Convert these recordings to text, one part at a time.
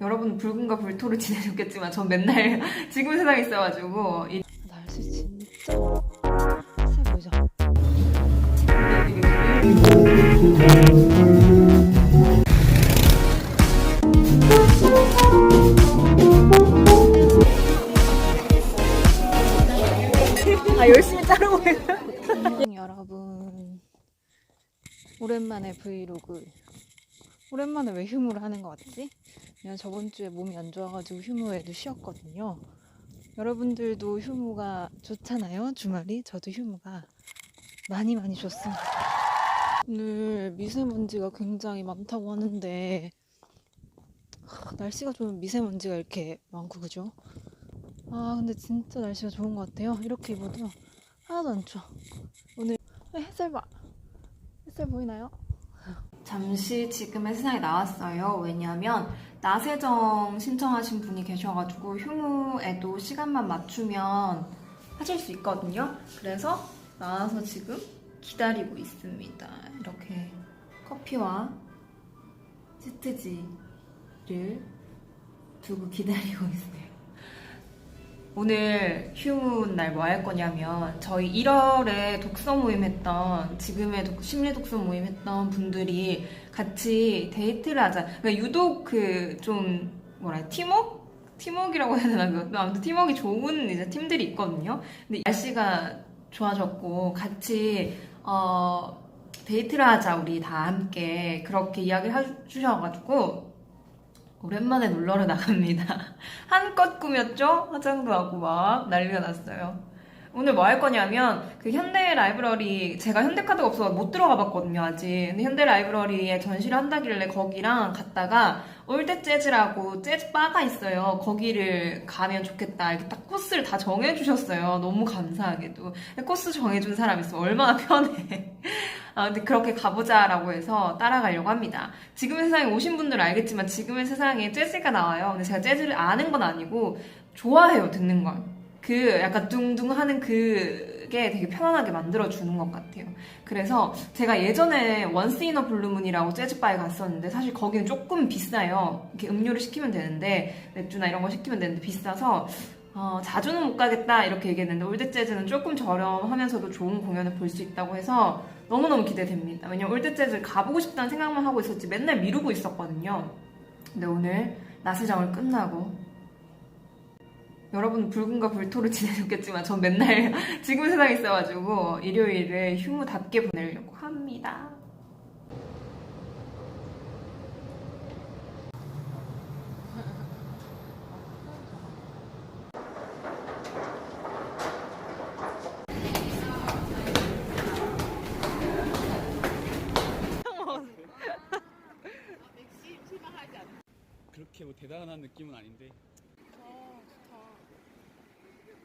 여러분 붉은과 불토를 지내셨겠지만 전 맨날 지금 세상에 있어가지고 이 날씨 진짜 세 보이죠? 아 열심히 자르고 있어. 여러분 오랜만에 브이로그 오랜만에 왜 휴무를 하는 것 같지? 그냥 저번 주에 몸이 안 좋아가지고 휴무에도 쉬었거든요 여러분들도 휴무가 좋잖아요 주말이 저도 휴무가 많이 많이 좋습니다 오늘 미세먼지가 굉장히 많다고 하는데 하, 날씨가 좋으면 미세먼지가 이렇게 많고 그죠? 아 근데 진짜 날씨가 좋은 것 같아요 이렇게 입어도 하나도 안 추워 오늘 햇살 봐 햇살 보이나요? 잠시 지금의 세상에 나왔어요. 왜냐하면 나세정 신청하신 분이 계셔가지고 휴무에도 시간만 맞추면 하실 수 있거든요. 그래서 나와서 지금 기다리고 있습니다. 이렇게 커피와 치트지를 두고 기다리고 있어요. 오늘 휴무 날뭐 할 거냐면 저희 1월에 독서 모임 했던 지금의 독- 심리 독서 모임 했던 분들이 같이 데이트를 하자. 그러니까 유독 그 좀 뭐라 팀워크 팀워크라고 해야 되나 그 아무튼 팀워크 좋은 이제 팀들이 있거든요. 근데 날씨가 좋아졌고 같이 어 데이트를 하자 우리 다 함께 그렇게 이야기를 해주셔가지고 오랜만에 놀러를 나갑니다. 한껏 꾸몄죠? 화장도 하고 막 난리가 났어요. 오늘 뭐 할 거냐면 그 현대 라이브러리 제가 현대 카드가 없어서 못 들어가 봤거든요 아직 근데 현대 라이브러리에 전시를 한다길래 거기랑 갔다가 올드 재즈라고 재즈 바가 있어요 거기를 가면 좋겠다 이렇게 딱 코스를 다 정해주셨어요 너무 감사하게도 코스 정해준 사람 있으면 얼마나 편해 아, 근데 그렇게 가보자라고 해서 따라가려고 합니다. 지금의 세상에 오신 분들은 알겠지만 지금의 세상에 재즈가 나와요. 근데 제가 재즈를 아는 건 아니고 좋아해요, 듣는 걸. 그 약간 둥둥 하는 그게 되게 편안하게 만들어주는 것 같아요. 그래서 제가 예전에 원스 이너 블루문이라고 재즈바에 갔었는데 사실 거기는 조금 비싸요. 이렇게 음료를 시키면 되는데 맥주나 이런 거 시키면 되는데 비싸서 어, 자주는 못 가겠다 이렇게 얘기했는데 올드 재즈는 조금 저렴하면서도 좋은 공연을 볼 수 있다고 해서 너무너무 기대됩니다. 왜냐면 올드 재즈 가보고 싶다는 생각만 하고 있었지 맨날 미루고 있었거든요. 근데 오늘 나스정을 끝나고 여러분 붉은과 불토를 지내셨겠지만 전 맨날 지금 세상에 있어가지고 일요일을 휴무답게 보내려고 합니다. 그렇게 뭐 대단한 느낌은 아닌데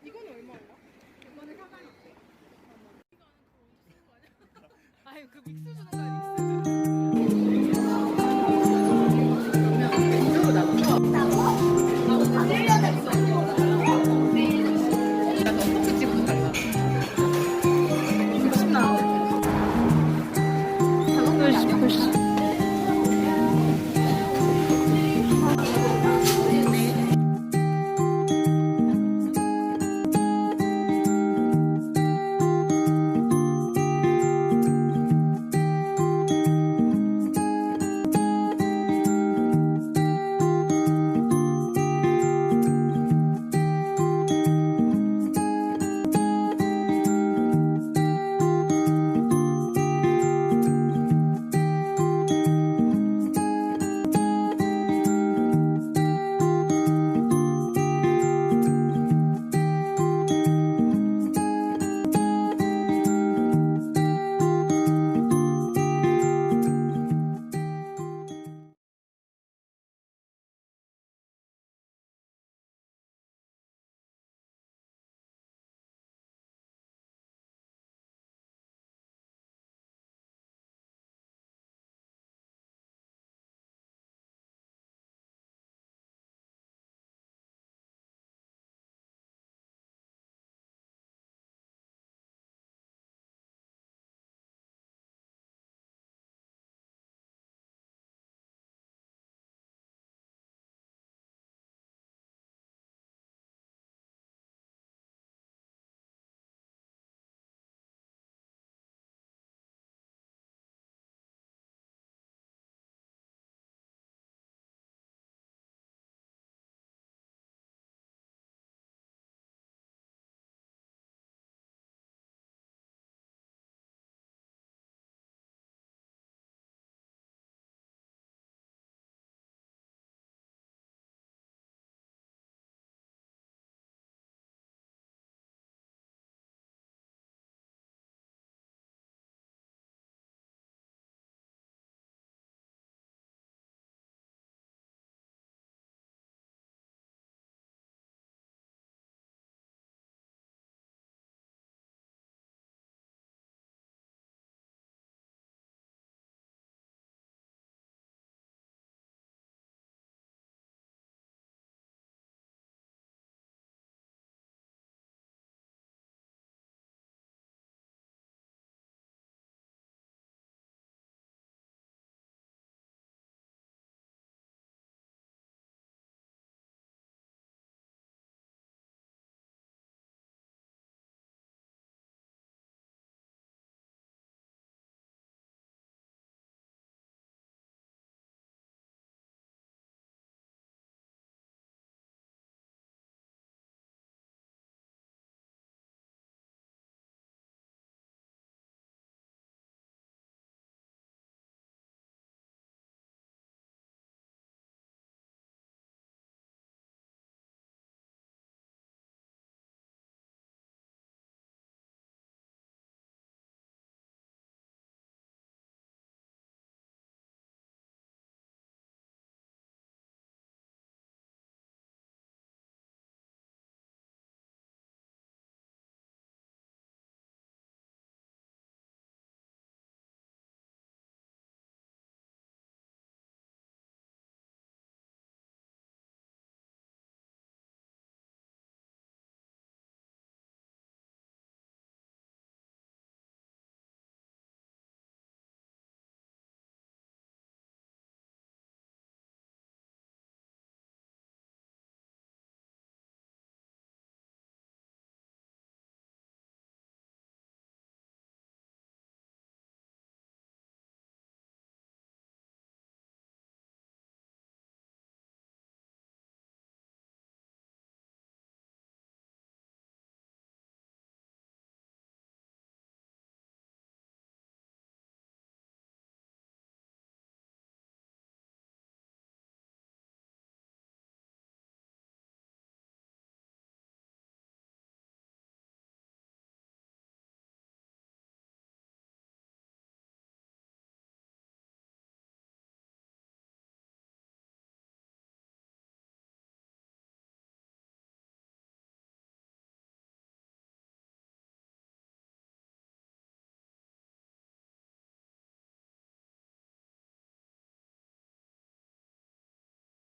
이거는 얼마예요? 이거는 사과인데. 아니 그 믹스 주는 거야 믹스